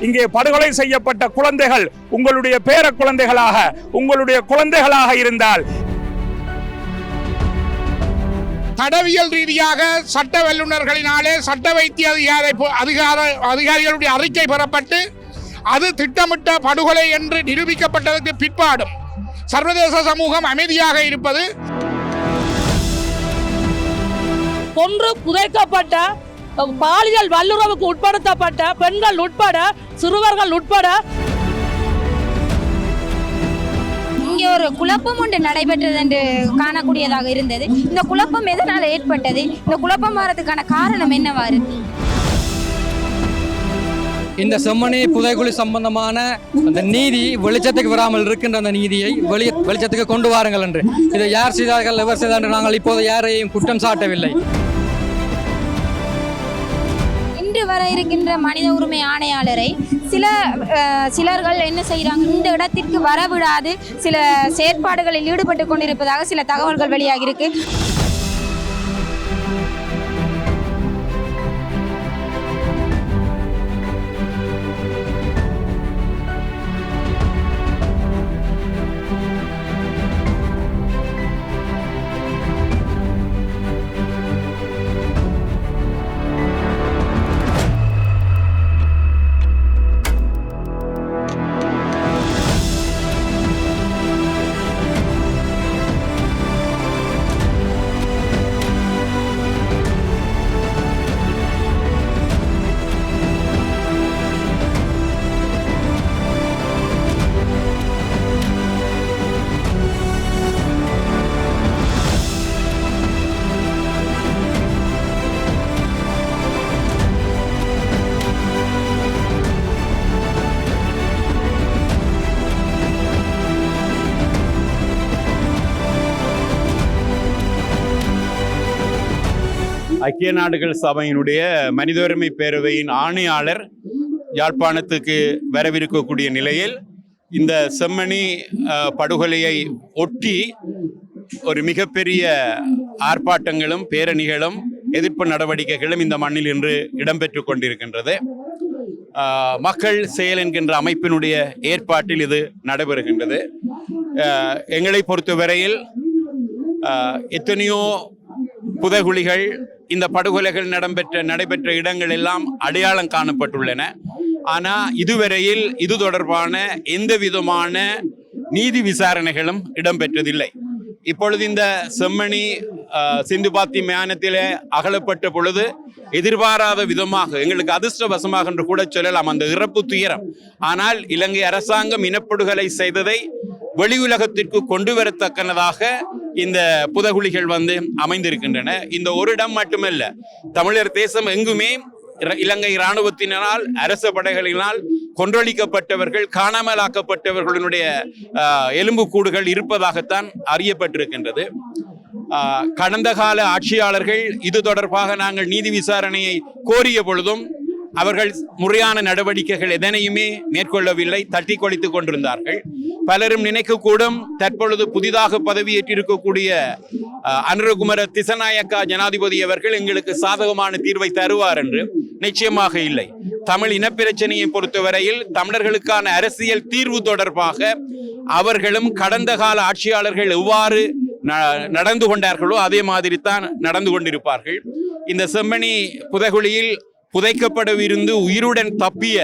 இங்கே படுகொலை செய்யப்பட்ட குழந்தைகள் உங்களுடைய பேர குழந்தைகளாக உங்களுடைய குழந்தைகளாக இருந்தால். தடவியல் ரீதியாக சட்ட வல்லுநர்களினாலே சட்ட வைத்திய அதிகாரி அதிகார அதிகாரிகளுடைய அறிக்கை பெறப்பட்டு அது திட்டமிட்ட படுகொலை என்று நிரூபிக்கப்பட்டதற்கு பிற்பாடும் சர்வதேச சமூகம் அமைதியாக இருப்பது. கொன்று புதைக்கப்பட்ட பாலியல் வல்லுறவுக்கு உட்படுத்தப்பட்ட பெண்கள் உட்பட சிறுவர்கள் உட்பட இங்கே ஒரு குழப்பம் ஒன்று நடைபெற்றது என்று காணக்கூடியதாக இருந்தது. இந்த குழப்பம் எதனால் ஏற்பட்டது? இந்த குழப்பம் வரதுக்கான காரணம் என்னவா இருக்கு இந்த செம்மணி புதைகுழி சம்பந்தமான அந்த நீதி வெளிச்சத்துக்கு வராமல் இருக்கின்ற அந்த நீதியை வெளி வெளிச்சத்துக்கு கொண்டு வாருங்கள் என்று. இதை யார் செய்தார்கள் எவர் செய்தார்கள் என்று நாங்கள் இப்போது யாரையும் குற்றம் சாட்டவில்லை. வர இருக்கின்ற மனித உரிமை ஆணையாளரை சில சிலர்கள் என்ன செய்கிறாங்க? இந்த இடத்திற்கு வரவிடாது. சில செயற்பாடுகளில் ஈடுபட்டு கொண்டிருப்பதாக சில தகவல்கள் வெளியாகியிருக்கு. ஐக்கிய நாடுகள் சபையினுடைய மனித உரிமை பேரவையின் ஆணையாளர் யாழ்ப்பாணத்துக்கு வரவிருக்கக்கூடிய நிலையில் இந்த செம்மணி படுகொலையை ஒட்டி ஒரு மிகப்பெரிய ஆர்ப்பாட்டங்களும் பேரணிகளும் எதிர்ப்பு நடவடிக்கைகளும் இந்த மண்ணில் இன்று இடம்பெற்று கொண்டிருக்கின்றது. மக்கள் செயல் என்கின்ற அமைப்பினுடைய ஏற்பாட்டில் இது நடைபெறுகின்றது. எங்களை பொறுத்தவரையில் எத்தனையோ புதகுலிகள் இந்த படுகொலைகள் நடைபெற்ற நடைபெற்ற இடங்கள் எல்லாம் அடையாளம் காணப்பட்டுள்ளன. ஆனால் இதுவரையில் இது தொடர்பான எந்த விதமான நீதி விசாரணைகளும் இடம்பெற்றதில்லை. இப்பொழுது இந்த செம்மணி சிந்துபாத்தி மயானத்திலே அகலப்பட்ட பொழுது எதிர்பாராத விதமாக எங்களுக்கு அதிர்ஷ்டவசமாக என்று கூட சொல்லலாம் அந்த இறப்பு துயரம். ஆனால் இலங்கை அரசாங்கம் இனப்படுகொலை செய்ததை வெளி உலகத்திற்கு கொண்டு வரத்தக்கனதாக இந்த புதகுழிகள் வந்து அமைந்திருக்கின்றன. இந்த ஒரு இடம் மட்டுமல்ல தமிழர் தேசம் எங்குமே இலங்கை இராணுவத்தினால் அரச படைகளினால் கொன்றொழிக்கப்பட்டவர்கள் காணாமலாக்கப்பட்டவர்களுடைய ஆஹ், எலும்புக்கூடுகள் இருப்பதாகத்தான் அறியப்பட்டிருக்கின்றது. ஆஹ், கடந்த கால ஆட்சியாளர்கள் இது தொடர்பாக நாங்கள் நீதி விசாரணையை கோரிய பொழுதும் அவர்கள் முறையான நடவடிக்கைகள் எதனையுமே மேற்கொள்ளவில்லை தட்டி கொளித்துக் கொண்டிருந்தார்கள். பலரும் நினைக்கக்கூடும் தற்பொழுது புதிதாக பதவியேற்றிருக்கக்கூடிய அனுரகுமர திசநாயக்கா ஜனாதிபதி அவர்கள் எங்களுக்கு சாதகமான தீர்வை தருவார் என்று நிச்சயமாக இல்லை. தமிழ் இனப்பிரச்சனையை பொறுத்தவரையில் தமிழர்களுக்கான அரசியல் தீர்வு தொடர்பாக அவர்களும் கடந்த கால ஆட்சியாளர்கள் எவ்வாறு ந- நடந்து கொண்டார்களோ அதே மாதிரி தான் நடந்து கொண்டிருப்பார்கள். இந்த செம்மணி புதகுழியில் புதைக்கப்படவிருந்து உயிருடன் தப்பிய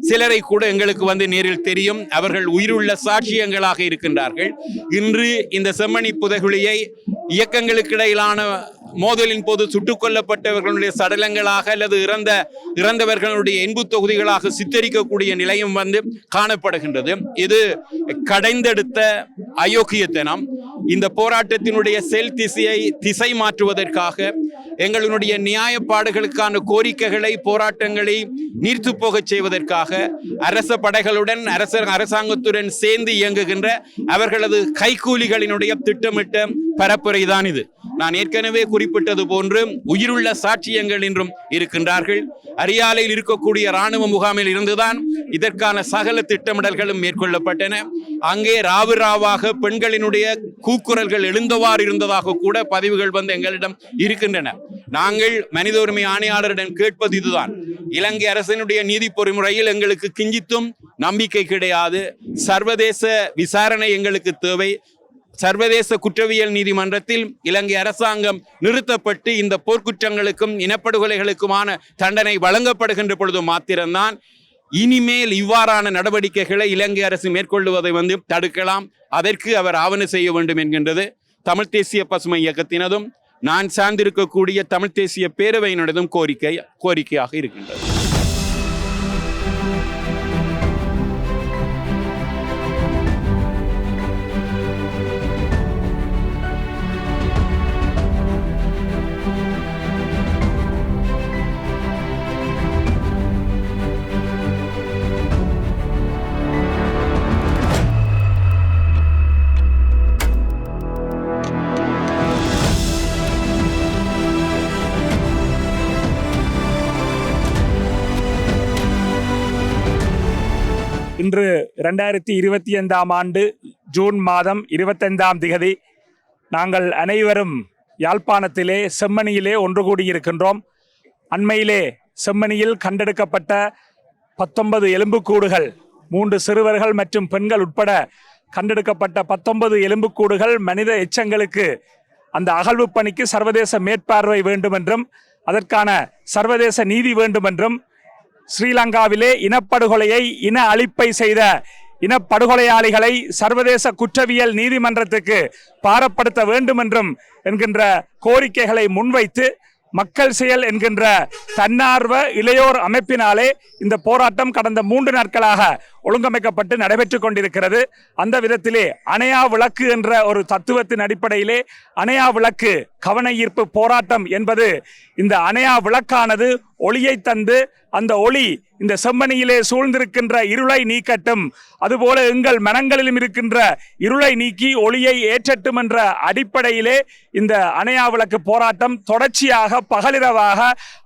சிலரை கூட எங்களுக்கு வந்து நேரில் தெரியும். அவர்கள் உயிருள்ள சாட்சியங்களாக இருக்கின்றார்கள். இன்று இந்த செம்மணி புதைகுழியை இயக்கங்களுக்கு இடையிலான மோதலின் போது சுட்டுக் கொல்லப்பட்டவர்களுடைய சடலங்களாக அல்லது இறந்த இறந்தவர்களுடைய இன்பு தொகுதிகளாக சித்தரிக்கக்கூடிய நிலையும் வந்து காணப்படுகின்றது. இது கடைந்தெடுத்த அயோக்கியத்தனம் இந்த போராட்டத்தினுடைய செல் திசையை திசை மாற்றுவதற்காக எங்களுடைய நியாயப்பாடுகளுக்கான கோரிக்கைகளை போராட்டங்களை நீர்த்து போகச் செய்வதற்காக அரச படைகளுடன் அரச அரசாங்கத்துடன் சேர்ந்து இயங்குகின்ற அவர்களது கைக்கூலிகளினுடைய திட்டமிட்ட பரப்புரைதான் இது. நான் ஏற்கனவே குறிப்பிட்டது போன்று உயிருள்ள சாட்சியங்கள் என்றும் இருக்கின்றார்கள். அரியாலையில் இருக்கக்கூடிய இராணுவ முகாமில் இருந்துதான் இதற்கான சகல திட்டமிடல்களும் மேற்கொள்ளப்பட்டன. அங்கே ராவு ராவாக பெண்களினுடைய கூக்குரல்கள் எழுந்தவாறு இருந்ததாக கூட பதிவுகள் வந்து எங்களிடம் இருக்கின்றன. நாங்கள் மனித உரிமை ஆணையாளரிடம் கேட்பது இதுதான். இலங்கை அரசினுடைய நீதி பொறிமுறையில் எங்களுக்கு கிஞ்சித்தும் நம்பிக்கை கிடையாது. சர்வதேச விசாரணை எங்களுக்கு தேவை. சர்வதேச குற்றவியல் நீதிமன்றத்தில் இலங்கை அரசாங்கம் நிறுத்தப்பட்டு இந்த போர்க்குற்றங்களுக்கும் இனப்படுகொலைகளுக்குமான தண்டனை வழங்கப்படுகின்ற பொழுது மாத்திரம்தான் இனிமேல் இவ்வாறான நடவடிக்கைகளை இலங்கை அரசு மேற்கொள்வதை வந்து தடுக்கலாம். அதற்கு அவர் ஆவண செய்ய வேண்டும் என்கின்றது. தமிழ் தேசிய பசுமை இயக்கத்தினதும் நான் சார்ந்திருக்கக்கூடிய தமிழ் தேசிய பேரவையினதும் கோரிக்கை கோரிக்கையாக இருக்கின்றது. ரெண்டாயிரத்தி இருபத்தி ஐந்தாம் ஆண்டு ஜூன் மாதம் இருபத்தைந்தாம் திகதி நாங்கள் அனைவரும் யாழ்ப்பாணத்திலே செம்மணியிலே ஒன்று கூடியிருக்கின்றோம். அண்மையிலே செம்மணியில் கண்டெடுக்கப்பட்ட பத்தொன்பது எலும்புக்கூடுகள் மூன்று சிறுவர்கள் மற்றும் பெண்கள் உட்பட கண்டெடுக்கப்பட்ட பத்தொன்பது எலும்புக்கூடுகள் மனித எச்சங்களுக்கு அந்த அகழ்வு பணிக்கு சர்வதேச மேற்பார்வை வேண்டும் என்றும் அதற்கான சர்வதேச நீதி வேண்டும் என்றும் ஸ்ரீலங்காவிலே இனப்படுகொலையை இன அழிப்பை செய்த இனப்படுகொலையாளிகளை சர்வதேச குற்றவியல் நீதிமன்றத்துக்கு பாரப்படுத்த வேண்டும் என்றும் என்கின்ற கோரிக்கைகளை முன்வைத்து மக்கள் செயல் என்கின்ற தன்னார்வ இளையோர் அமைப்பினாலே இந்த போராட்டம் கடந்த மூன்று நாட்களாக ஒழுங்கமைக்கப்பட்டு நடைபெற்றுக் கொண்டிருக்கிறது. அந்த விதத்திலே அணையா விளக்கு என்ற ஒரு தத்துவத்தின் அடிப்படையிலே அணையா விளக்கு கவன ஈர்ப்பு போராட்டம் என்பது இந்த அணையா விளக்கானது ஒளியை தந்து அந்த ஒளி இந்த செம்மணியிலே சூழ்ந்திருக்கின்ற இருளை நீக்கட்டும். அதுபோல எங்கள் மனங்களிலும் இருக்கின்ற இருளை நீக்கி ஒளியை ஏற்றட்டும் என்ற அடிப்படையிலே இந்த அணையா விளக்கு போராட்டம் தொடர்ச்சியாக பகலிரவாக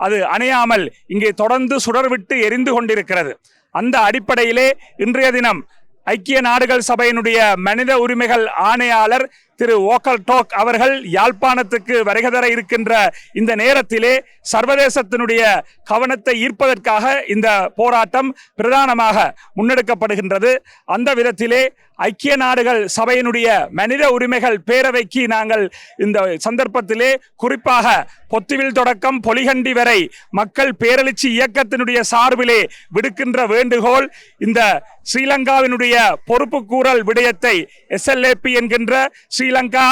அது அணையாமல் இங்கே தொடர்ந்து சுடர்விட்டு எரிந்து கொண்டிருக்கிறது. அந்த அடிப்படையிலே இன்றைய தினம் ஐக்கிய நாடுகள் சபையினுடைய மனித உரிமைகள் ஆணையாளர் திரு ஓக்கல் டோக் அவர்கள் யாழ்ப்பாணத்துக்கு வருகை தர இருக்கின்ற இந்த நேரத்திலே சர்வதேசத்தினுடைய கவனத்தை ஈர்ப்பதற்காக இந்த போராட்டம் பிரதானமாக முன்னெடுக்கப்படுகின்றது. அந்த விதத்திலே ஐக்கிய நாடுகள் சபையினுடைய மனித உரிமைகள் பேரவைக்கு நாங்கள் இந்த சந்தர்ப்பத்திலே குறிப்பாக பொத்துவில் தொடக்கம் பொலிகண்டி வரை மக்கள் பேரெழுச்சி இயக்கத்தினுடைய சார்பிலே விடுக்கின்ற வேண்டுகோள் இந்த ஸ்ரீலங்காவினுடைய பொறுப்புக்கூறல் விடயத்தை எஸ்எல்ஏபி என்கின்ற ஸ்ரீ ஸ்ரீலங்கா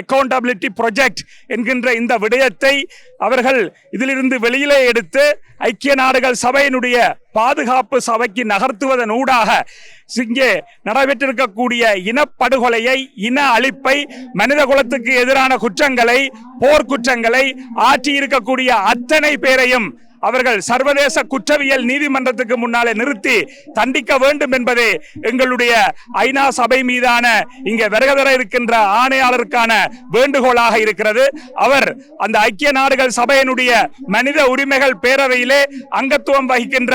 அக்கௌண்டபிலிட்டி ப்ரொஜெக்ட் என்கின்ற இந்த விடயத்தை அவர்கள் இதிலிருந்து வெளியிலே எடுத்து ஐக்கிய நாடுகள் சபையினுடைய பாதுகாப்பு சபைக்கு நகர்த்துவதன் ஊடாக இங்கே நடைபெற்றிருக்கக்கூடிய இனப்படுகொலையை இன அழிப்பை மனித குலத்துக்கு எதிரான குற்றங்களை போர்க்குற்றங்களை ஆற்றியிருக்கக்கூடிய அத்தனை பேரையும் அவர்கள் சர்வதேச குற்றவியல் நீதிமன்றத்துக்கு முன்னாலே நிறுத்தி தண்டிக்க வேண்டும் என்பதே எங்களுடைய ஐநா சபை மீதான இங்கே வருகதர இருக்கின்ற ஆணையாளருக்கான வேண்டுகோளாக இருக்கிறது. அவர் அந்த ஐக்கிய நாடுகள் சபையினுடைய மனித உரிமைகள் பேரவையிலே அங்கத்துவம் வகிக்கின்ற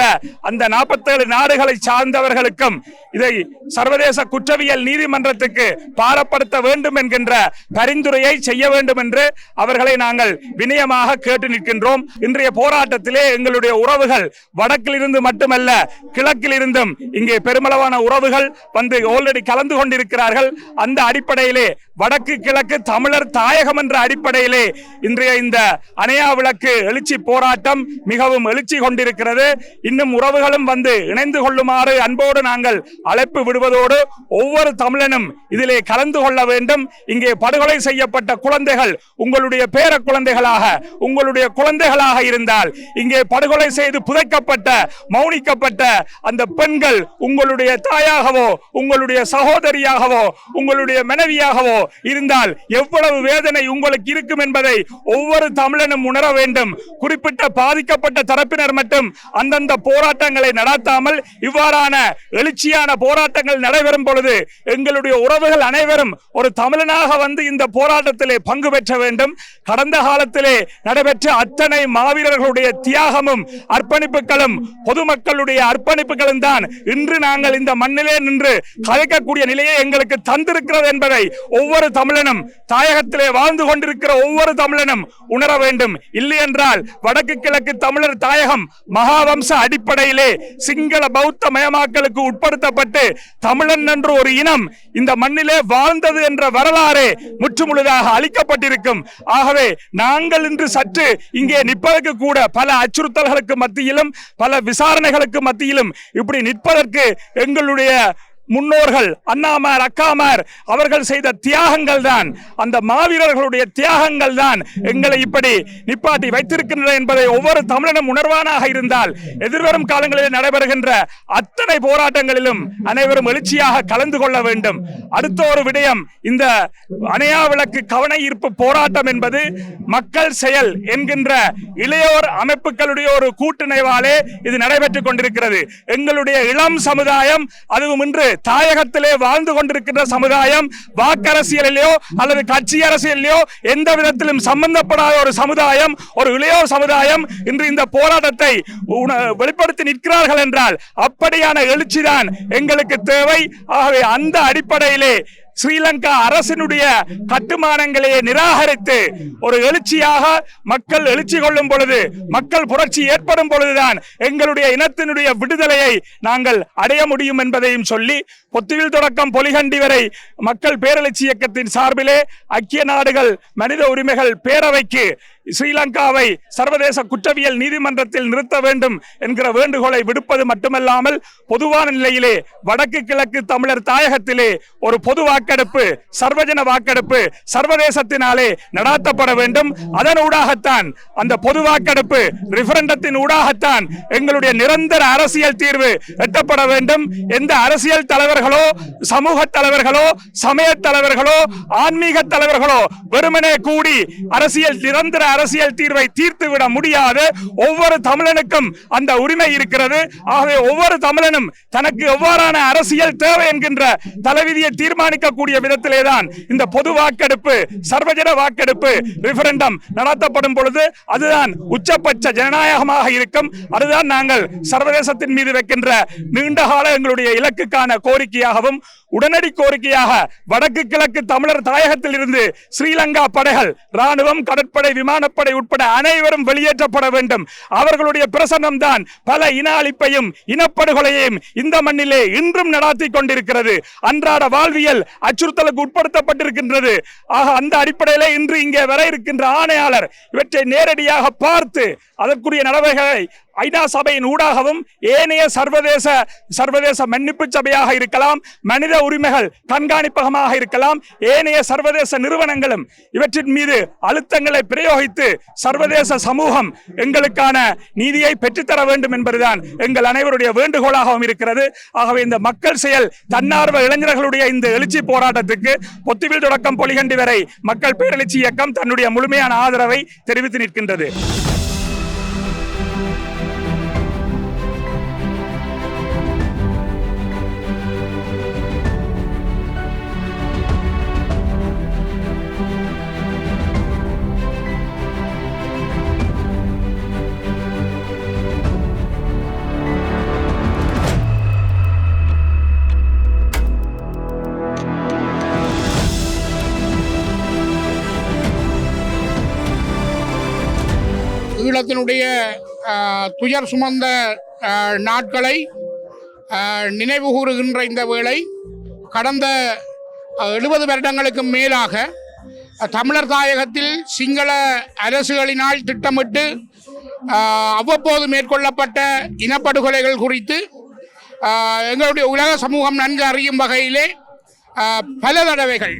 அந்த நாற்பத்தேழு நாடுகளை சார்ந்தவர்களுக்கும் இதை சர்வதேச குற்றவியல் நீதிமன்றத்துக்கு பாரப்படுத்த வேண்டும் என்கின்ற பரிந்துரையை செய்ய வேண்டும் என்று அவர்களை நாங்கள் வினயமாக கேட்டு நிற்கின்றோம். இன்றைய போராட்டத்தில் எங்களுடைய உறவுகள் வடக்கில் இருந்து மட்டுமல்ல கிழக்கில் இருந்தும் இங்கே பெருமளவான உறவுகள் வந்து ஆல்ரெடி கலந்து கொண்டிருக்கிறார்கள். அந்த அடிப்படையிலே வடக்கு கிழக்கு தமிழர் தாயகம் என்ற அடிப்படையிலே இன்றைய இந்த அணையா விளக்கு எழுச்சி போராட்டம் மிகவும் எழுச்சி கொண்டிருக்கிறது. இன்னும் உறவுகளும் வந்து இணைந்து கொள்ளுமாறு அன்போடு நாங்கள் அழைப்பு விடுவதோடு ஒவ்வொரு தமிழனும் இதிலே கலந்து கொள்ள வேண்டும். இங்கே படுகொலை செய்யப்பட்ட குழந்தைகள் உங்களுடைய பேர குழந்தைகளாக உங்களுடைய குழந்தைகளாக இருந்தால் இங்கே படுகொலை செய்து புதைக்கப்பட்ட மௌனிக்கப்பட்ட அந்த பெண்கள் உங்களுடைய தாயாகவோ உங்களுடைய சகோதரியாகவோ உங்களுடைய மனைவியாகவோ இருந்தால் எவ்வளவு வேதனை உங்களுக்கு இருக்கும் என்பதை ஒவ்வொரு தமிழனும் உணர வேண்டும். குறிப்பிட்ட பாதிக்கப்பட்ட தரப்பினர் மட்டும் அந்தந்த போராட்டங்களை நடாத்தாமல் இவ்வாறான எழுச்சியான போராட்டங்கள் நடைபெறும் பொழுது எங்களுடைய உறவுகள் அனைவரும் ஒரு தமிழனாக வந்து இந்த போராட்டத்திலே பங்கு பெற்ற வேண்டும். கடந்த காலத்திலே நடைபெற்ற அத்தனை மாவீரர்களுடைய தியாகமும் அர்ப்பணிப்புகளும் பொதுமக்களுடைய அர்ப்பணிப்புகளும் தான் இன்று நாங்கள் இந்த மண்ணிலே நின்று கலைக்கக்கூடிய நிலையை எங்களுக்கு தந்திருக்கிறது என்பதை ஒவ்வொரு தமிழனும் தாயகத்திலே வாழ்ந்து கொண்டிருக்கிற ஒவ்வொரு தமிழனும் உணர வேண்டும். இல்லை என்றால் வடக்கு கிழக்கு தமிழர் தாயகம் மகாவம்ச அடிப்படையிலே சிங்கள பௌத்த மயமாக்கலுக்கு உட்படுத்தப்பட்டு தமிழன் என்ற ஒரு இனம் இந்த மண்ணிலே வாழ்ந்தது என்ற வரலாறே முற்றுமுழுதாக அளிக்கப்பட்டிருக்கும். ஆகவே நாங்கள் இன்று சற்று இங்கே நிற்பதற்கு கூட பல அச்சுறுத்தல்களுக்கு மத்தியிலும் பல விசாரணைகளுக்கு மத்தியிலும் இப்படி நிற்பதற்கு எங்களுடைய முன்னோர்கள் அண்ணாமார் அக்காமார் அவர்கள் செய்த தியாகங்கள் தான் அந்த மாவீரர்களுடைய தியாகங்கள் தான் எங்களை இப்படி நிப்பாட்டி வைத்திருக்கின்றன என்பதை ஒவ்வொரு தமிழனும் உணர்வானாக இருந்தால் எதிர்வரும் காலங்களில் நடைபெறுகின்ற அத்தனை போராட்டங்களிலும் அனைவரும் எழுச்சியாக கலந்து கொள்ள வேண்டும். அடுத்த ஒரு விடயம் இந்த அணையா விளக்கு கவன ஈர்ப்பு போராட்டம் என்பது மக்கள் செயல் என்கின்ற இளையோர் அமைப்புகளுடைய ஒரு கூட்டுணைவாலே இது நடைபெற்றுக் கொண்டிருக்கிறது. எங்களுடைய இளம் சமுதாயம் அதுவும் இன்று தாயகத்திலே வாழ்ந்து கொண்டிருக்கின்ற சமுதாயம் வாக்கரசியலிலோ அல்லது கட்சி அரசியலிலோ எந்த விதத்திலும் சம்பந்தப்படாத ஒரு சமுதாயம் ஒரு இளையோர் சமுதாயம் இன்று இந்த போராட்டத்தை வெளிப்படுத்தி நிற்கிறார்கள் என்றால் அப்படியான எழுச்சிதான் எங்களுக்கு தேவை. ஆகவே அந்த அடிப்படையிலே ஸ்ரீலங்கா அரசினுடைய கட்டுமானங்களை நிராகரித்து ஒரு எழுச்சியாக மக்கள் எழுச்சி கொள்ளும் பொழுது மக்கள் புரட்சி ஏற்படும் பொழுதுதான் எங்களுடைய இனத்தினுடைய விடுதலையை நாங்கள் அடைய முடியும் என்பதையும் சொல்லி பொத்துவில் தொடக்கம் பொலிகண்டி வரை மக்கள் பேரெழுச்சி இயக்கத்தின் சார்பிலே ஐக்கிய நாடுகள் மனித உரிமைகள் பேரவைக்கு ஸ்ரீலங்காவை சர்வதேச குற்றவியல் நீதிமன்றத்தில் நிறுத்த வேண்டும் என்கிற வேண்டுகோளை விடுப்பது மட்டுமல்லாமல் பொதுவான நிலையிலே வடக்கு கிழக்கு தமிழர் தாயகத்திலே ஒரு பொது வாக்கெடுப்பு சர்வஜன வாக்கெடுப்பு சர்வதேசத்தினாலே நடாத்தப்பட வேண்டும். அதன் ஊடாகத்தான் அந்த பொது வாக்கெடுப்பு ரிஃபரண்டத்தின் ஊடாகத்தான் எங்களுடைய நிரந்தர அரசியல் தீர்வு எட்டப்பட வேண்டும். எந்த அரசியல் தலைவர்களோ சமூக தலைவர்களோ சமய தலைவர்களோ ஆன்மீக தலைவர்களோ வெறுமனே கூடி அரசியல் நிரந்தர அரசியல் தீர்வை தீர்த்து விட முடியாது. ஒவ்வொரு தமிழனுக்கும் அந்த உரிமை இருக்கிறது. ஆகவே ஒவ்வொரு தமிழனும் தனக்கு எவ்வாறான அரசியல் தேவை என்கின்ற தலைவிதியை தீர்மானிக்கக்கூடிய விதத்திலேதான் இந்த பொது வாக்கெடுப்பு சர்வஜன வாக்கெடுப்பு ரிஃபரண்டம் நடத்தப்படும் பொழுது அதுதான் உச்சபட்ச ஜனநாயகமாக இருக்கும். அதுதான் நாங்கள் சர்வதேசத்தின் மீது வைக்கின்ற நீண்டகால எங்களுடைய இலக்குக்கான கோரிக்கையாகவும் உடனடி கோரிக்கையாக வடக்கு கிழக்கு தமிழர் தாயகத்தில் இருந்து ஸ்ரீலங்கா படைகள் ராணுவம் கடற்படை விமானப்படை உட்பட அனைவரும் வெளியேற்றப்பட வேண்டும். அவர்களுடைய பிரசன்னம்தான் பல இன அழிப்பையும் இனப்படுகொலையையும் இந்த மண்ணிலே இன்றும் நடாத்தி கொண்டிருக்கிறது. அன்றாட வாழ்வியல் அச்சுறுத்தலுக்கு உட்படுத்தப்பட்டிருக்கின்றது. ஆக அந்த அடிப்படையிலே இன்று இங்கே வர இருக்கின்ற ஆணையாளர் இவற்றை நேரடியாக பார்த்து அதற்குரிய நடவடிக்கைகளை ஐநா சபையின் ஊடாகவும் ஏனைய சர்வதேச சர்வதேச மன்னிப்பு சபையாக இருக்கலாம் மனித உரிமைகள் கண்காணிப்பகமாக இருக்கலாம் ஏனைய சர்வதேச நிறுவனங்களும் இவற்றின் மீது அழுத்தங்களை பிரயோகித்து சர்வதேச சமூகம் எங்களுக்கான நீதியை பெற்றுத்தர வேண்டும் என்பதுதான் எங்கள் அனைவருடைய வேண்டுகோளாகவும் இருக்கிறது. ஆகவே இந்த மக்கள் செயல் தன்னார்வ இளைஞர்களுடைய இந்த எழுச்சி போராட்டத்துக்கு பொத்துவில் தொடக்கம் பொலிகண்டி வரை மக்கள் பேரெழுச்சி இயக்கம் தன்னுடைய முழுமையான ஆதரவை தெரிவித்து நிற்கின்றது. Thank you. துயர் சுமந்த நாட்களை நினைவுகூறுகின்ற நினைவு கூறுகின்ற இந்த வேளை கடந்த எழுபது வருடங்களுக்கு மேலாக தமிழர் தாயகத்தில் சிங்கள அரசுகளினால் திட்டமிட்டு அவ்வப்போது மேற்கொள்ளப்பட்ட இனப்படுகொலைகள் குறித்து எங்களுடைய உலக சமூகம் நன்கு அறியும் வகையிலே பல தடவைகள்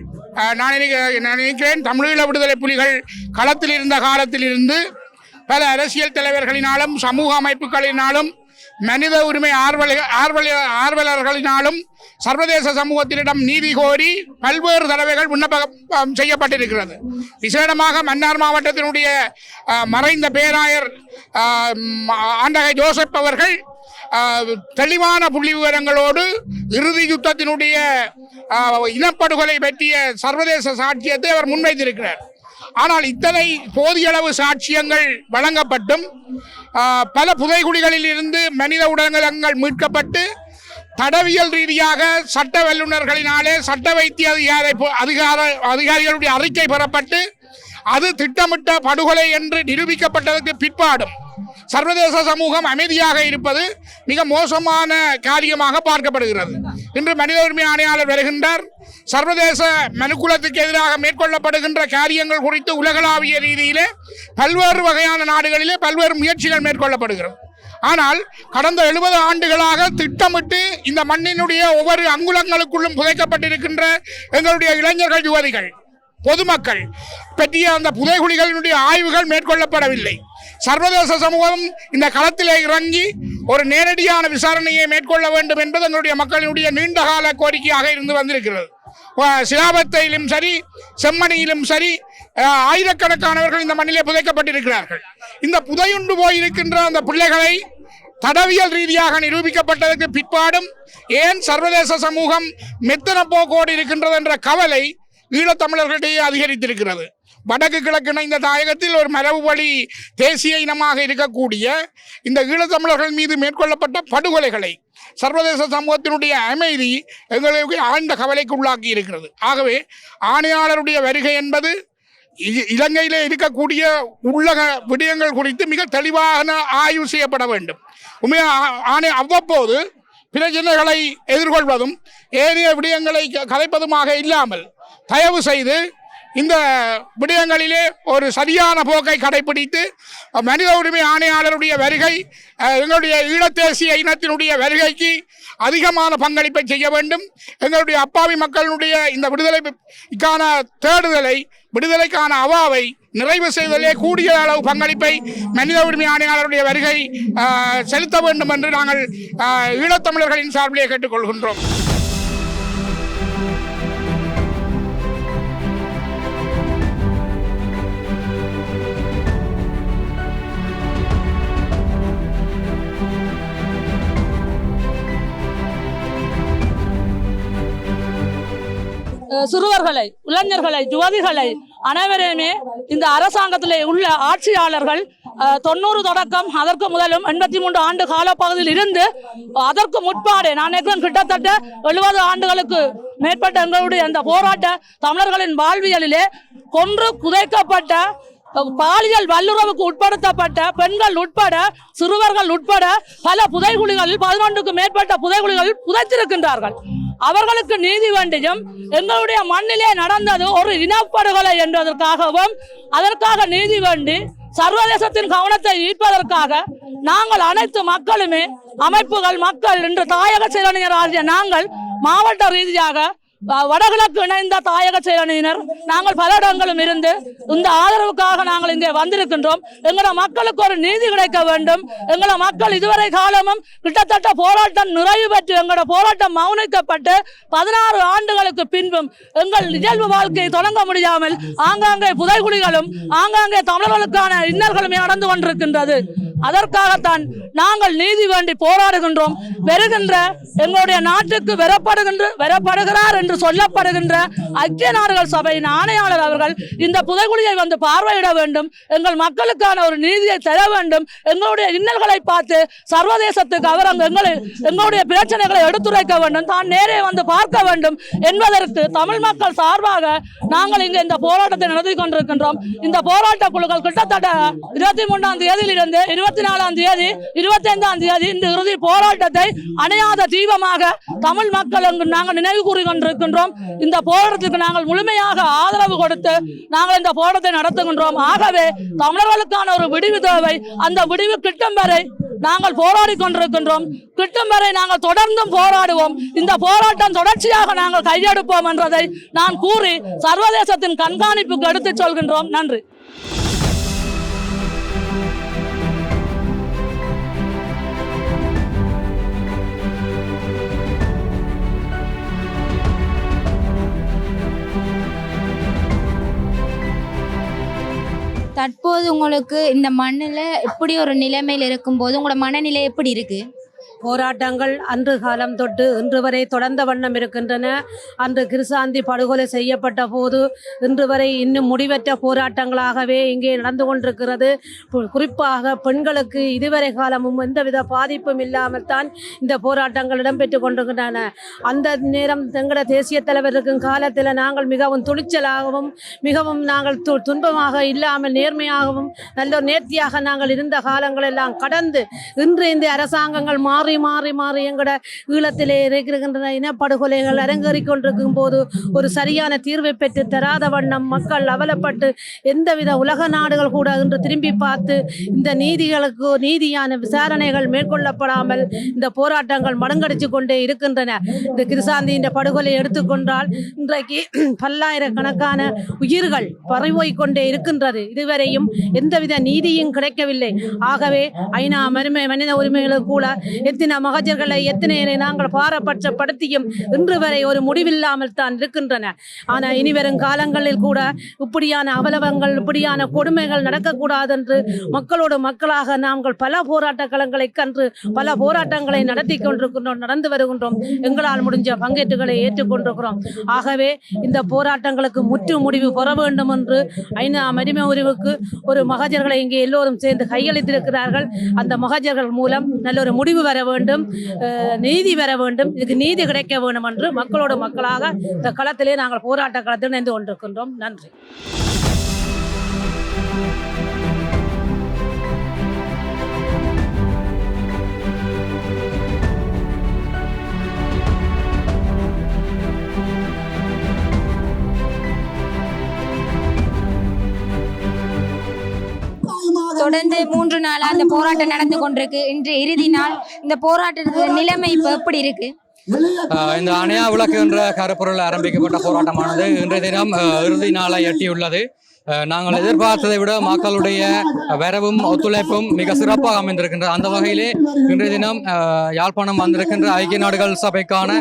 நான் நான் நினைக்கிறேன் தமிழீழ விடுதலை புலிகள் களத்தில் இருந்த காலத்திலிருந்து பல அரசியல் தலைவர்களினாலும் சமூக அமைப்புகளினாலும் மனித உரிமை ஆர்வல ஆர்வல ஆர்வலர்களினாலும் சர்வதேச சமூகத்தினிடம் நீதி கோரி பல்வேறு தடவைகள் விண்ணப்பம் செய்யப்பட்டிருக்கிறது. விசேடமாக மன்னார் மாவட்டத்தினுடைய மறைந்த பேராயர் ஆண்டகை ஜோசப் அவர்கள் தெளிவான புள்ளி விவரங்களோடு இறுதி யுத்தத்தினுடைய இனப்படுகொலை பற்றிய சர்வதேச சாட்சியத்தை அவர் முன்வைத்திருக்கிறார். ஆனால் இத்தனை போதியளவு சாட்சியங்கள் வழங்கப்பட்டும் பல புதைகுழிகளில் இருந்து மனித உடலங்கள் மீட்கப்பட்டு தடவியல் ரீதியாக சட்ட வல்லுநர்களினாலே சட்ட வைத்திய அதிகாரி அதிகார அதிகாரிகளுடைய அறிக்கை பெறப்பட்டு அது திட்டமிட்ட படுகொலை என்று நிரூபிக்கப்பட்டதற்கு பிற்பாடும் சர்வதேச சமூகம் அமைதியாக இருப்பது மிக மோசமான காரியமாக பார்க்கப்படுகிறது. இன்று மனித உரிமை ஆணையாளர் வருகின்றார். சர்வதேச மனுக்குலத்துக்கு எதிராக மேற்கொள்ளப்படுகின்ற காரியங்கள் குறித்து உலகளாவிய ரீதியிலே பல்வேறு வகையான நாடுகளிலே பல்வேறு முயற்சிகள் மேற்கொள்ளப்படுகிறது. ஆனால் கடந்த எழுபது ஆண்டுகளாக திட்டமிட்டு இந்த மண்ணினுடைய ஒவ்வொரு அங்குலங்களுக்குள்ளும் புதைக்கப்பட்டிருக்கின்ற எங்களுடைய இளைஞர்கள் யுவதிகள் பொதுமக்கள் பற்றிய அந்த புதைகுழிகளினுடைய ஆய்வுகள் மேற்கொள்ளப்படவில்லை. சர்வதேச சமூகம் இந்த களத்திலே இறங்கி ஒரு நேரடியான விசாரணையை மேற்கொள்ள வேண்டும் என்பது எங்களுடைய மக்களினுடைய நீண்டகால கோரிக்கையாக இருந்து வந்திருக்கிறது. சிலாபத்தையிலும் சரி செம்மணியிலும் சரி ஆயிரக்கணக்கானவர்கள் இந்த மண்ணிலே புதைக்கப்பட்டிருக்கிறார்கள். இந்த புதையுண்டு போயிருக்கின்ற அந்த பிள்ளைகளை தடவியல் ரீதியாக நிரூபிக்கப்பட்டதற்கு பிற்பாடும் ஏன் சர்வதேச சமூகம் மெத்தன போக்கோடு இருக்கின்றது என்ற கவலை ஈழத்தமிழர்களிடையே அதிகரித்திருக்கிறது. வடக்கு கிழக்கின இந்த தாயகத்தில் ஒரு மரபு வழி தேசிய இனமாக இருக்கக்கூடிய இந்த ஈழத்தமிழர்கள் மீது மேற்கொள்ளப்பட்ட படுகொலைகளை சர்வதேச சமூகத்தினுடைய அமைதி எங்களுக்கு ஆழ்ந்த கவலைக்கு உள்ளாக்கி இருக்கிறது. ஆகவே ஆணையாளருடைய வருகை என்பது இலங்கையில் இருக்கக்கூடிய உள்ளக விடயங்கள் குறித்து மிக தெளிவான ஆய்வு செய்யப்பட வேண்டும். உண்மையா ஆணை அவ்வப்போது பிரச்சனைகளை எதிர்கொள்வதும் ஏனைய விடயங்களை க- கதைப்பதுமாக இல்லாமல் தயவு செய்து இந்த விடயங்களிலே ஒரு சரியான போக்கை கடைபிடித்து மனித உரிமை ஆணையாளருடைய வருகை எங்களுடைய ஈழத்தேசிய இனத்தினுடைய வருகைக்கு அதிகமான பங்களிப்பை செய்ய வேண்டும். எங்களுடைய அப்பாவி மக்களுடைய இந்த விடுதலைக்கான தேடுதலை விடுதலைக்கான அவாவை நிறைவு செய்வதிலே கூடிய அளவு பங்களிப்பை மனித உரிமை ஆணையாளருடைய வருகை செலுத்த வேண்டும் என்று நாங்கள் ஈழத்தமிழர்களின் சார்பிலே கேட்டுக்கொள்கின்றோம். சிறுவர்களை இளைஞர்களை யுவதிகளை அனைவரையுமே இந்த அரசாங்கத்திலே உள்ள ஆட்சியாளர்கள் தொண்ணூறு தொடக்கம் அதற்கு முதலும் எண்பத்தி மூன்று ஆண்டு காலப்பகுதியில் இருந்து அதற்கு முற்பாடு நான் கிட்டத்தட்ட எழுபது ஆண்டுகளுக்கு மேற்பட்ட எங்களுடைய அந்த போராட்ட தமிழர்களின் வாழ்வியலிலே கொன்று புதைக்கப்பட்ட பாலியல் வல்லுறவுக்கு உட்படுத்தப்பட்ட பெண்கள் உட்பட சிறுவர்கள் உட்பட பல புதைகுழிகளில் பதினொன்றுக்கு மேற்பட்ட புதைகுழிகளில் புதைத்திருக்கின்றார்கள். அவர்களுக்கு நீதி வேண்டியும் எங்களுடைய மண்ணிலே நடந்தது ஒரு இனப்படுகொலை என்பதற்காகவும் அதற்காக நீதி வேண்டி சர்வதேசத்தின் கவனத்தை ஈர்ப்பதற்காக நாங்கள் அனைத்து மக்களுமே அமைப்புகள் மக்கள் இன்று தாயக செயலணியர் ஆகிய நாங்கள் மாவட்ட ரீதியாக வடகிழக்கு இணைந்த தாயக செயலணியினர் நாங்கள் பல இடங்களும் இருந்து இந்த ஆதரவுக்காக நாங்கள் இங்கே வந்திருக்கின்றோம். எங்களோட மக்களுக்கு ஒரு நீதி கிடைக்க வேண்டும். எங்களோட மக்கள் இதுவரை காலமும் கிட்டத்தட்ட போராட்டம் நிறைவு பெற்று எங்களோட போராட்டம் மௌனிக்கப்பட்டு பதினாறு ஆண்டுகளுக்கு பின்பும் எங்கள் இயல்பு வாழ்க்கையை தொடங்க முடியாமல் ஆங்காங்கே புதைகுழிகளும் ஆங்காங்கே தமிழர்களுக்கான இன்னல்களுமே நடந்து கொண்டிருக்கின்றது. அதற்காகத்தான் நாங்கள் நீதி வேண்டி போராடுகின்றோம். வருகின்ற எங்களுடைய நாட்டுக்கு வெறப்படுகின்ற வெறப்படுகிறார் என்று சொல்லப்படுகின்ற ஐக்கிய நாடுகள் சபையின் ஆணையாளர் அவர்கள் இந்த புதைகுழியை வந்து பார்வையிட வேண்டும். எங்கள் மக்களுக்கான ஒரு நீதியை தர வேண்டும். எங்களுடைய இன்னல்களை பார்த்து சர்வதேசத்துக்கு அவர் அங்கு எங்களை எங்களுடைய பிரச்சனைகளை எடுத்துரைக்க வேண்டும். தான் நேரே வந்து பார்க்க வேண்டும் என்பதற்கு தமிழ் மக்கள் சார்பாக நாங்கள் இங்கு இந்த போராட்டத்தை நடத்தி கொண்டிருக்கின்றோம். இந்த போராட்ட குழுக்கள் கிட்டத்தட்ட இருபத்தி மூன்றாம் தேதியிலிருந்து இருபத்தி இருபத்தி நாலாம் தேதி இருபத்தி ஐந்தாம் தேதி இந்த இறுதி போராட்டத்தை அணையாத தீபமாக தமிழ் மக்கள் அங்கு நாங்கள் நினைவு கூறி கொண்டிருக்கின்றோம் இந்த போராட்டத்துக்கு நாங்கள் முழுமையாக ஆதரவு கொடுத்து நாங்கள் இந்த போராட்டத்தை நடத்துகின்றோம். ஆகவே தமிழர்களுக்கான ஒரு விடிவு தேவை. அந்த விடிவு கிட்டம் வரை நாங்கள் போராடி கொண்டிருக்கின்றோம். கிட்டம் வரை நாங்கள் தொடர்ந்தும் போராடுவோம். இந்த போராட்டம் தொடர்ச்சியாக நாங்கள் கையெடுப்போம் என்றதை நான் கூறி சர்வதேசத்தின் கண்காணிப்புக்கு எடுத்துச் சொல்கின்றோம். நன்றி. தற்போது உங்களுக்கு இந்த மண்ணில் இப்படி ஒரு நிலைமையில் இருக்கும்போது உங்களோட மனநிலை எப்படி இருக்குது போராட்டங்கள் அன்று காலம் தொட்டு இன்று வரை தொடர்ந்த வண்ணம் இருக்கின்றன. அன்று கிருசாந்தி படுகொலை செய்யப்பட்ட போது இன்று வரை இன்னும் முடிவற்ற போராட்டங்களாகவே இங்கே நடந்து கொண்டிருக்கிறது. குறிப்பாக பெண்களுக்கு இதுவரை காலமும் எந்தவித பாதிப்பும் இல்லாமல் தான் இந்த போராட்டங்கள் இடம்பெற்று கொண்டிருக்கின்றன. அந்த நேரம் எங்களோட தேசிய தலைவர் இருக்கும் காலத்தில் நாங்கள் மிகவும் துணிச்சலாகவும் மிகவும் நாங்கள் து துன்பமாக இல்லாமல் நேர்மையாகவும் நல்ல நேர்த்தியாக நாங்கள் இருந்த காலங்களெல்லாம் கடந்து இன்று இந்த அரசாங்கங்கள் மாறி மாறி மாறி மாறி எங்களோட ஈழத்திலே இருக்கின்ற இனப்படுகொலைகள் அரங்கேறி கொண்டிருக்கும் போது ஒரு சரியான தீர்வை பெற்று தராத வண்ணம் மக்கள் அவலப்பட்டு எந்தவித உலக நாடுகள் கூட இன்று திரும்பி பார்த்து இந்த நீதிகளுக்கு நீதியான விசாரணைகள் மேற்கொள்ளப்படாமல் இந்த போராட்டங்கள் மடங்கடிச்சு கொண்டே இருக்கின்றன. இந்த கிருசாந்தியின் படுகொலை எடுத்துக்கொண்டால் இன்றைக்கு பல்லாயிரக்கணக்கான உயிர்கள் பறிபோய் கொண்டே இருக்கின்றது. இதுவரையும் எந்தவித நீதியும் கிடைக்கவில்லை. ஆகவே ஐநா மருமை மனித உரிமைகளுக்கு கூட எத்தனை மகஜர்களை எத்தனை நாங்கள் பாரபட்சப்படுத்தியும் இன்று வரை ஒரு முடிவில்லாமல் தான் இருக்கின்றன. ஆனால் இனி வரும் காலங்களில் கூட இப்படியான அவலவங்கள் இப்படியான கொடுமைகள் நடக்கக்கூடாது என்று மக்களோடு மக்களாக நாங்கள் பல போராட்ட களங்களை கன்று பல போராட்டங்களை நடத்தி கொண்டிருக்கின்றோம் நடந்து வருகின்றோம். எங்களால் முடிஞ்ச பங்கேற்றுகளை ஏற்றுக்கொண்டிருக்கிறோம் ஆகவே இந்த போராட்டங்களுக்கு முற்று முடிவு பெற வேண்டும் என்று ஐநா மரிமை உரிவுக்கு ஒரு மகஜர்களை இங்கே எல்லோரும் சேர்ந்து கையளித்திருக்கிறார்கள். அந்த மகஜர்கள் மூலம் நல்ல ஒரு முடிவு வர வேண்டும் வேண்டும் நீதி வர வேண்டும் இதுக்கு நீதி கிடைக்க வேண்டும் என்று மக்களோட மக்களாக இந்த களத்திலே நாங்கள் போராட்ட களத்தில் இணைந்து கொண்டிருக்கின்றோம். நன்றி. தொடர்ந்து மூன்று நாளா இந்த போராட்டம் நடந்து கொண்டிருக்கு. இன்று இறுதி நாள். இந்த போராட்டத்துக்கு நிலைமை இப்ப எப்படி இருக்கு? இந்த அணையா விளக்கு என்ற கருப்பொருள் ஆரம்பிக்கப்பட்ட போராட்டமானது இன்றைய தினம் இறுதி நாளை எட்டியுள்ளது. நாங்கள் எதிர்பார்த்ததை விட மக்களுடைய வரவும் ஒத்துழைப்பும் மிக சிறப்பாக அமைந்திருக்கின்றது அந்த வகையிலே இன்றைய தினம் யாழ்ப்பாணம் வந்திருக்கின்ற ஐக்கிய நாடுகள் சபைக்கான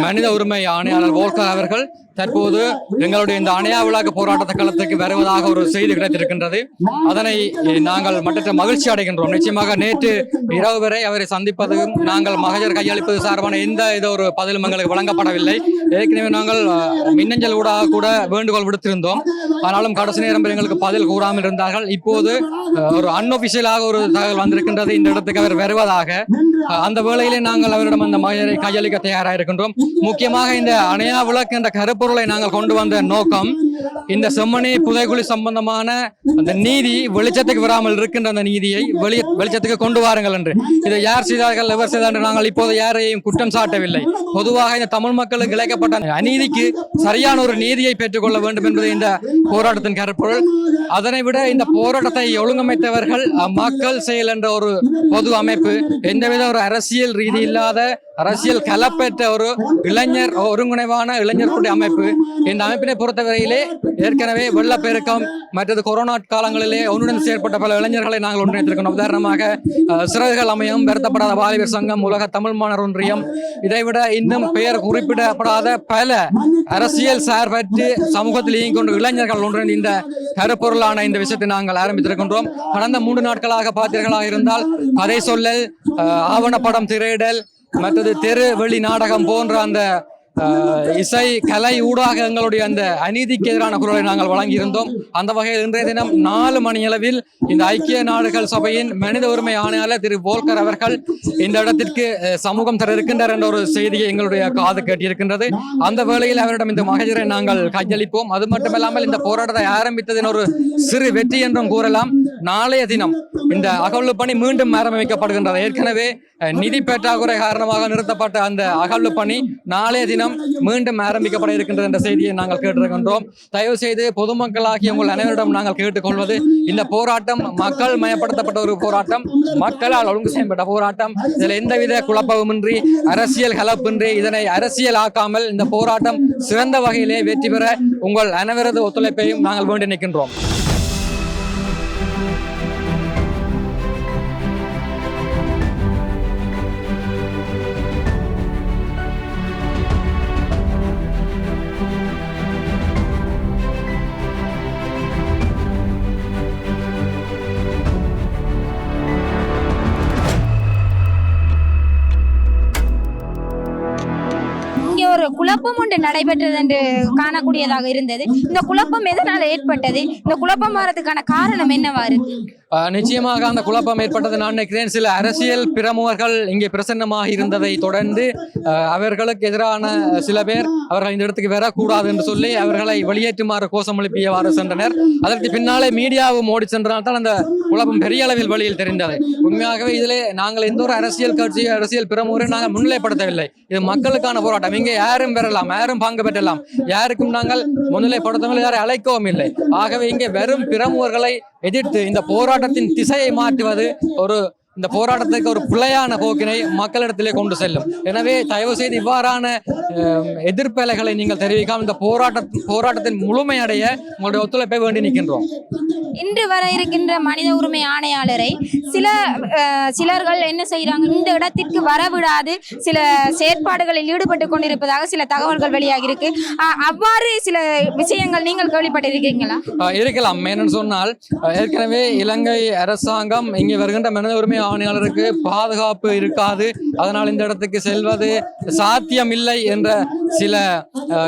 மனித உரிமை ஆணையாளர் வோல்கர் அவர்கள் தற்போது எங்களுடைய இந்த அணையா விளக்கு போராட்ட களத்துக்கு வருவதாக ஒரு செய்தி கிடைத்திருக்கின்றது. அதனை நாங்கள் மற்ற மகிழ்ச்சி அடைகின்றோம். நிச்சயமாக நேற்று இரவு வரை அவரை சந்திப்பதும் நாங்கள் மகஜர் கையளிப்பது சார்பான எந்த இது ஒரு பதிலும் எங்களுக்கு வழங்கப்படவில்லை. ஏற்கனவே நாங்கள் மின்னஞ்சல் ஊடாக கூட வேண்டுகோள் விடுத்திருந்தோம். ஆனாலும் கடைசி நேரம் எங்களுக்கு பதில் கூறாமல் இருந்தார்கள். இப்போது ஒரு அன்ஒபிஷியலாக ஒரு தகவல் வந்திருக்கின்றது. இந்த இடத்துக்கு அவர் வருவதாக. அந்த வேளையிலே நாங்கள் அவரிடம் அந்த மகஜரை கையளிக்க தயாராக இருக்கின்றோம். முக்கியமாக இந்த அணையா விளக்கு என்ற கருப்பு பொருளை நாங்கள் கொண்டு வந்த நோக்கம் இந்த செம்மணி புதைகுழி சம்பந்தமான அந்த நீதி வெளிச்சத்துக்கு வராமல் இருக்கின்ற அந்த நீதியை வெளி வெளிச்சத்துக்கு கொண்டு வாருங்கள் என்று. இதை யார் செய்தார்கள் எவர் செய்தார்கள் என்று நாங்கள் இப்போது யாரையும் குற்றம் சாட்டவில்லை. பொதுவாக இந்த தமிழ் மக்களுக்கு இழைக்கப்பட்ட அநீதிக்கு சரியான ஒரு நீதியை பெற்றுக்கொள்ள வேண்டும் என்பது இந்த போராட்டத்தின் கருப்பொருள். அதனை விட இந்த போராட்டத்தை ஒழுங்கமைத்தவர்கள் மக்கள் செயல் என்ற ஒரு பொது அமைப்பு எந்தவித ஒரு அரசியல் ரீதி இல்லாத அரசியல் கலப்பெற்ற ஒரு இளைஞர் ஒருங்கிணைவான இளைஞர்களுடைய அமைப்பு. இந்த அமைப்பினை பொறுத்தவரையிலே ஏற்கனவே வெள்ளப்பெருக்கம் மற்றது கொரோனா காலங்களிலே ஒன்றுடன் செயற்பட்ட பல இளைஞர்களை நாங்கள் ஒன்றிணைத்திருக்கிறோம் உதாரணமாக சிறகுகள் அமையம் வருத்தப்படாத வாலிபர் சங்கம் உலக தமிழ் மாணவர் ஒன்றியம் இதைவிட இன்னும் பெயர் குறிப்பிடப்படாத பல அரசியல் சார்பற்று சமூகத்தில் இயங்கிக் கொண்ட இளைஞர்கள் ஒன்றிணைந்து இந்த கருப்பொருளான இந்த விஷயத்தை நாங்கள் ஆரம்பித்திருக்கின்றோம். கடந்த மூன்று நாட்களாக பார்த்தீர்களாக இருந்தால் கதை சொல்லல் ஆவணப்படம் திரையிடல் மற்றது தெரு வெளி நாடகம் போன்ற அந்த இசை கலை ஊடாக எங்களுடைய அந்த அநீதிக்கு எதிரான குரலை நாங்கள் வழங்கியிருந்தோம். அந்த வகையில் இன்றைய தினம் நாலு மணியளவில் இந்த ஐக்கிய நாடுகள் சபையின் மனித உரிமை ஆணையாளர் திரு போல்கர் அவர்கள் இந்த இடத்திற்கு சமூகம் தர இருக்கின்றார் என்ற ஒரு செய்தியை எங்களுடைய காது கேட்டிருக்கின்றது. அந்த வேளையில் அவரிடம் இந்த மகஜரை நாங்கள் கையளிப்போம் அது மட்டுமல்லாமல் இந்த போராட்டத்தை ஆரம்பித்ததின் ஒரு சிறு வெற்றி என்றும் கூறலாம். நாளைய தினம் இந்த அகழ்வு பணி மீண்டும் ஆரம்பிக்கப்படுகின்றது. ஏற்கனவே நிதி பற்றாக்குறை காரணமாக நிறுத்தப்பட்ட அந்த அகழ்வு பணி நாளைய தினம் மீண்டும் ஆரம்பிக்கப்பட இருக்கின்றது என்ற செய்தியை நாங்கள் கேட்டிருக்கின்றோம். தயவு செய்து பொதுமக்களாகிய உங்கள் அனைவரிடம் நாங்கள் கேட்டுக்கொள்வது இந்த போராட்டம் மக்கள் மயப்படுத்தப்பட்ட ஒரு போராட்டம் மக்களால் ஒழுங்கு செய்யப்பட்ட போராட்டம். இதில் எந்தவித குழப்பமின்றி அரசியல் கலப்பின்றி இதனை அரசியல் ஆக்காமல் இந்த போராட்டம் சிறந்த வகையிலே வெற்றி பெற உங்கள் அனைவரது ஒத்துழைப்பையும் நாங்கள் வேண்டி நிற்கின்றோம். குழப்பம் ஒன்று நடைபெற்றது என்று காணக்கூடியதாக இருந்தது. இந்த குழப்பம் எதனால் ஏற்பட்டது? இந்த குழப்பம் வரதுக்கான காரணம் என்னவா இருக்கு நிச்சயமாக அந்த குழப்பம் ஏற்பட்டது. நான் நினைக்கிறேன் சில அரசியல் பிரமுகர்கள் இங்கே பிரசன்னமாக இருந்ததை தொடர்ந்து அவர்களுக்கு எதிரான சில பேர் அவர்கள் இந்த இடத்துக்கு வரக்கூடாது என்று சொல்லி அவர்களை வெளியேற்றுமாறு கோஷம் எழுப்பியவாறு சென்றனர். அதற்கு பின்னாலே மீடியாவும் ஓடி சென்றதால் தான் அந்த குழப்பம் பெரிய அளவில் வழியில் தெரிந்தது. உண்மையாகவே இதிலே நாங்கள் எந்த ஒரு அரசியல் கட்சி அரசியல் பிரமுகரை நாங்கள் முன்னிலைப்படுத்தவில்லை. இது மக்களுக்கான போராட்டம். இங்கே யாரும் பெறலாம் யாரும் பங்கு பெற்றலாம் யாருக்கும் நாங்கள் முன்னிலைப்படுத்தவில்லை யாரை அழைக்கவும் இல்லை. ஆகவே இங்கே வெறும் பிரமுகர்களை எதிர்த்து இந்த போராட்டத்தின் திசையை மாற்றுவது ஒரு இந்த போராட்டத்துக்கு ஒரு பிழையான போக்கினை மக்களிடத்திலே கொண்டு செல்லும். எனவே தயவு செய்து இவ்வாறான எதிர்ப்பலைகளை நீங்கள் தெரிவிக்காமல் இந்த போராட்ட போராட்டத்தின் முழுமையடைய உங்களுடைய ஒத்துழைப்பை வேண்டி நிற்கின்றோம். இன்று வர இருக்கின்ற மனித உரிமை ஆணையாளரை சில சிலர்கள் என்ன செய்றாங்க இந்த இடத்திற்கு வரவிடாது. சில செயற்பாடுகளில் ஈடுபட்டு கொண்டிருப்பதாக சில தகவல்கள் வெளியாகி இருக்கு அவ்வாறு சில விஷயங்கள் நீங்கள் கேள்விப்பட்டிருக்கீங்களா? இருக்கலாம். என்னன்னு சொன்னால் ஏற்கனவே இலங்கை அரசாங்கம் இங்கே வருகின்ற மனித உரிமை ஆணையாளருக்கு பாதுகாப்பு இருக்காது. அதனால் இந்த இடத்துக்கு செல்வது சாத்தியம் இல்லை என்ற சில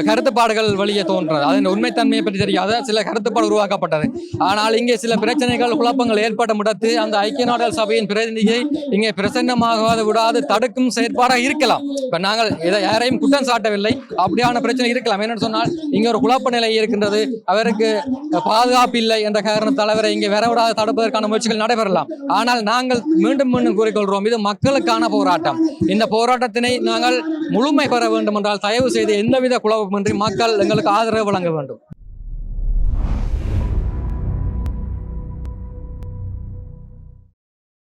கருத்துப்பாடுகள் வெளியே தோன்றது அதன் உண்மைத்தன்மையை பற்றி தெரியாத. சில கருத்துப்பாடு உருவாக்கப்பட்டது. ஆனால் இங்கே சில பிரச்சனைகள் குழப்பங்கள் ஏற்படும் இடத்து அந்த ஐக்கிய நாடுகள் சபையின் பிரதிநிதியை இங்கே பிரசன்னமாக விடாது தடுக்கும் செயற்பாடாக இருக்கலாம். இப்ப நாங்கள் இதை யாரையும் குற்றம் சாட்டவில்லை. அப்படியான பிரச்சனை இருக்கலாம். என்னென்னு சொன்னால் இங்க ஒரு குழப்ப நிலை இருக்கின்றது. அவருக்கு பாதுகாப்பு இல்லை என்ற காரணத்தால் அவரை இங்கே வரவிடாத தடுப்பதற்கான முயற்சிகள் நடைபெறலாம். ஆனால் நாங்கள் மீண்டும் மீண்டும் கூறிக்கொள்கிறோம். இது மக்களுக்கான போராட்டம். இந்த போராட்டத்தினை நாங்கள் முழுமை பெற வேண்டும் என்றால் தயவு செய்து எந்தவித குழப்பமின்றி மக்கள் எங்களுக்கு ஆதரவு வழங்க வேண்டும்.